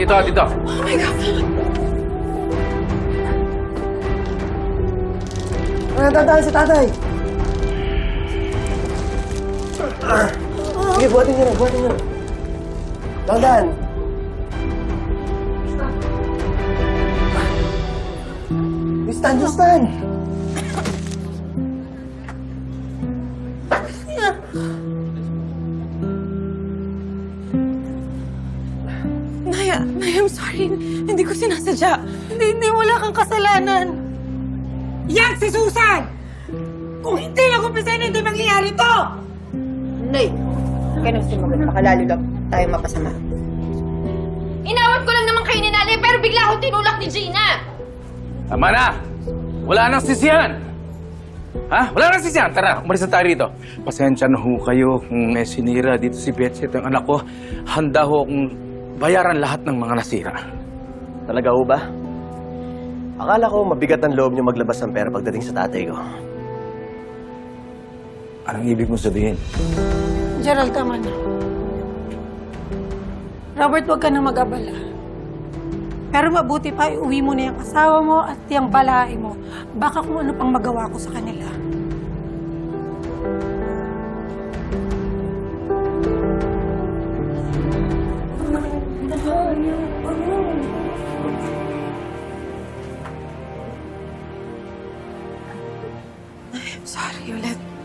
dito, dito. Oh my God. Ah, dadaan si tatay. Sige, buhatin niyo na, buhatin niyo. Dadaan. Distan, distan. Naya, Naya, I'm sorry. Hindi ko sinasadya. Hindi, hindi, wala kang kasalanan. Yan si Susan! Kung hindi lang umpisahan, hindi mangyayari to! Nay, ganun sumagot. Baka lalo lang tayo mapasama. Inawat ko lang naman kayo ni nanay pero bigla akong tinulak ni Gina. Tama na! Wala nang sisihan! Ha? Wala nang sisihan. Tara, umalis na tayo rito. Pasensya na ho kayo kung may sinira dito si Betsy at ang anak ko. Handa ho akong bayaran lahat ng mga nasira. Talaga ho ba? Akala ko mabigat ang loob niyo maglabas ng pera pagdating sa tatay ko. Anong ibig mo sabihin? Gerald, tama na. Robert, huwag ka na mag-abala. Pero mabuti pa, iuwi mo na yung asawa mo at yung balae mo. Baka kung ano pang magawa ko sa kanila. I'm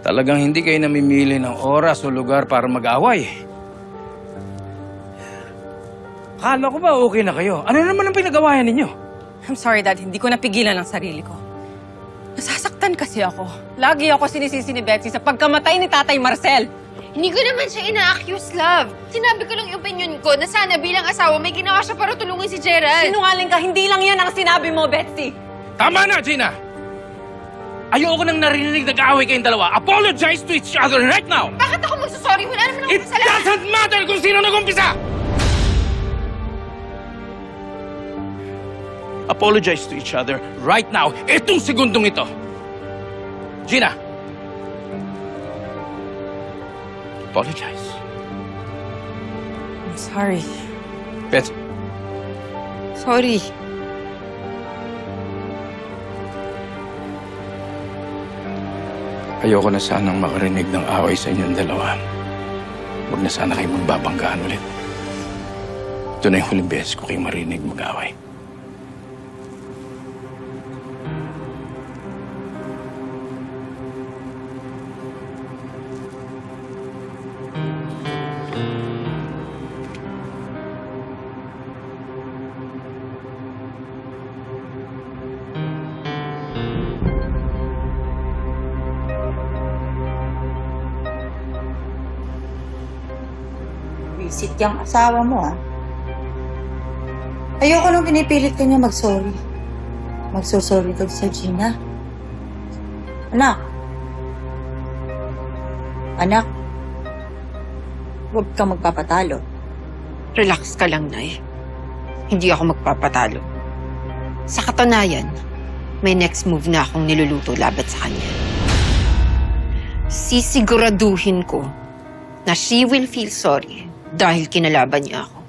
Talagang hindi kayo namimili ng oras o lugar para mag-away. Akala ko ba okay na kayo? Ano naman ang pinagawayan ninyo? I'm sorry, Dad. Hindi ko napigilan ang sarili ko. Nasasaktan kasi ako. Lagi ako sinisisi ni Betsy sa pagkamatay ni Tatay Marcel. Hindi ko naman siya ina-accuse, love. Sinabi ko lang yung opinion ko na sana bilang asawa may ginawa siya para tulungan si Gerald. Sinungaling ka, hindi lang yan ang sinabi mo, Betsy. Tama na, Gina! Ayoko nang narinig nag-aaway kayong dalawa. Apologize to each other right now! Bakit ako magsasorry? Wala naman ako It kasalanan. doesn't matter kung sino nag-umpisa! Apologize to each other right now. Itong segundong ito. Gina. Apologize. I'm sorry. Betsy. Sorry. Ayoko na sanang makarinig ng away sa inyong dalawa. Huwag na sana kayo magbabanggaan ulit. Ito na yung huling beses ko kayo marinig mag-away. Visit yung asawa mo, ah. Ayoko nung pinipilit ka niya mag-sorry. Magsosorry ka sa Gina. Anak. Anak. Huwag ka magpapatalo. Relax ka lang, Nay. Hindi ako magpapatalo. Sa katunayan, may next move na akong niluluto labat sa kanya. Sisiguraduhin ko na she will feel sorry dahil kinalaban niya ako.